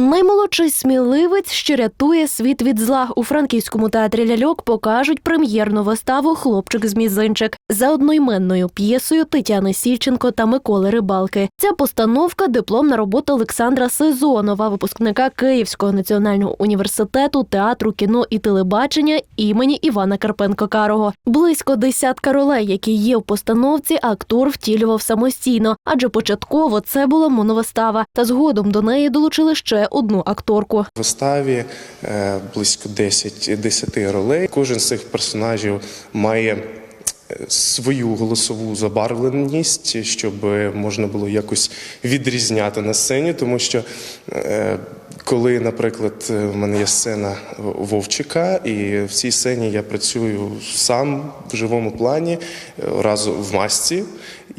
Наймолодший сміливець, що рятує світ від зла у франківському театрі ляльок, покажуть прем'єрну виставу Хлопчик з мізинчик за одноіменною п'єсою Тетяни Сільченко та Миколи Рибалки. Ця постановка дипломна робота Олександра Сезонова, випускника Київського національного університету театру кіно і телебачення імені Івана Карпенко Карого. Близько десятка ролей, які є в постановці, актор втілював самостійно, адже початково це була моновистава, та згодом до неї долучили ще одну акторку. В виставі е, близько 10, 10 ролей. Кожен з цих персонажів має е, свою голосову забарвленість, щоб можна було якось відрізняти на сцені, тому що е, коли, наприклад, в мене є сцена Вовчика, і в цій сцені я працюю сам в живому плані, разом в масці,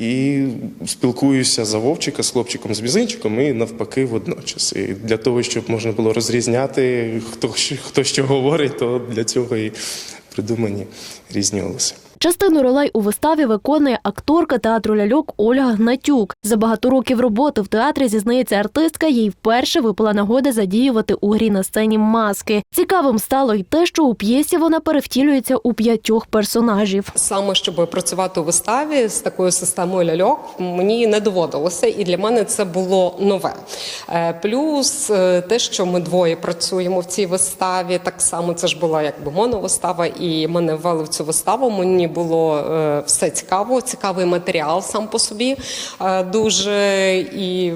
і спілкуюся за Вовчика з хлопчиком з візинчиком і навпаки водночас. І для того, щоб можна було розрізняти, хто, хто що говорить, то для цього і придумані різні голоси. Частину ролей у виставі виконує акторка театру ляльок Ольга Гнатюк. За багато років роботи в театрі зізнається артистка, їй вперше випала нагода задіювати у грі на сцені маски. Цікавим стало й те, що у п'єсі вона перевтілюється у п'ятьох персонажів. Саме щоб працювати у виставі з такою системою ляльок, мені не доводилося, і для мене це було нове. Е, Плюс е, те, що ми двоє працюємо в цій виставі, так само це ж була якби моновистава, і мене ввели в цю виставу. Мені було е, все цікаво, цікавий матеріал сам по собі е, дуже і.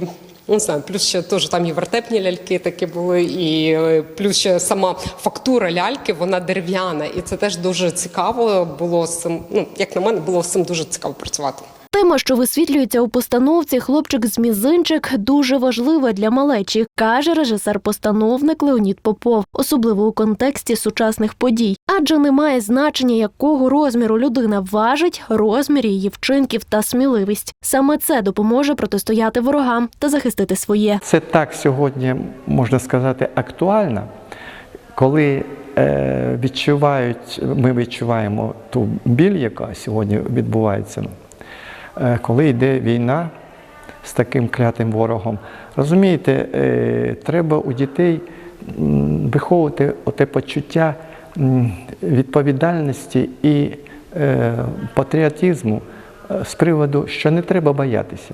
Не знаю, плюс ще теж там і вертепні ляльки такі були, і е, плюс ще сама фактура ляльки, вона дерев'яна, і це теж дуже цікаво було з цим. Ну як на мене, було з цим дуже цікаво працювати. Тема, що висвітлюється у постановці Хлопчик з мізинчик, дуже важлива для малечі, каже режисер-постановник Леонід Попов, особливо у контексті сучасних подій. Адже немає значення, якого розміру людина важить, розмір її вчинків та сміливість. Саме це допоможе протистояти ворогам та захистити своє. Це так сьогодні можна сказати актуально, коли е, відчувають, ми відчуваємо ту біль, яка сьогодні відбувається, коли йде війна з таким клятим ворогом. Розумієте, е, треба у дітей виховувати оте почуття відповідальності і е, патріотизму е, з приводу, що не треба боятися.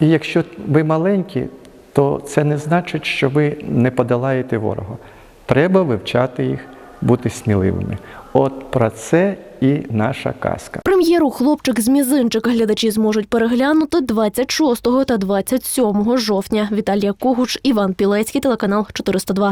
І якщо ви маленькі, то це не значить, що ви не подолаєте ворога. Треба вивчати їх, бути сміливими. От про це і наша казка. Прем'єру Хлопчик з мізинчик глядачі зможуть переглянути 26 та 27 жовтня. Віталія Когуч, Іван Пілецький, телеканал 402.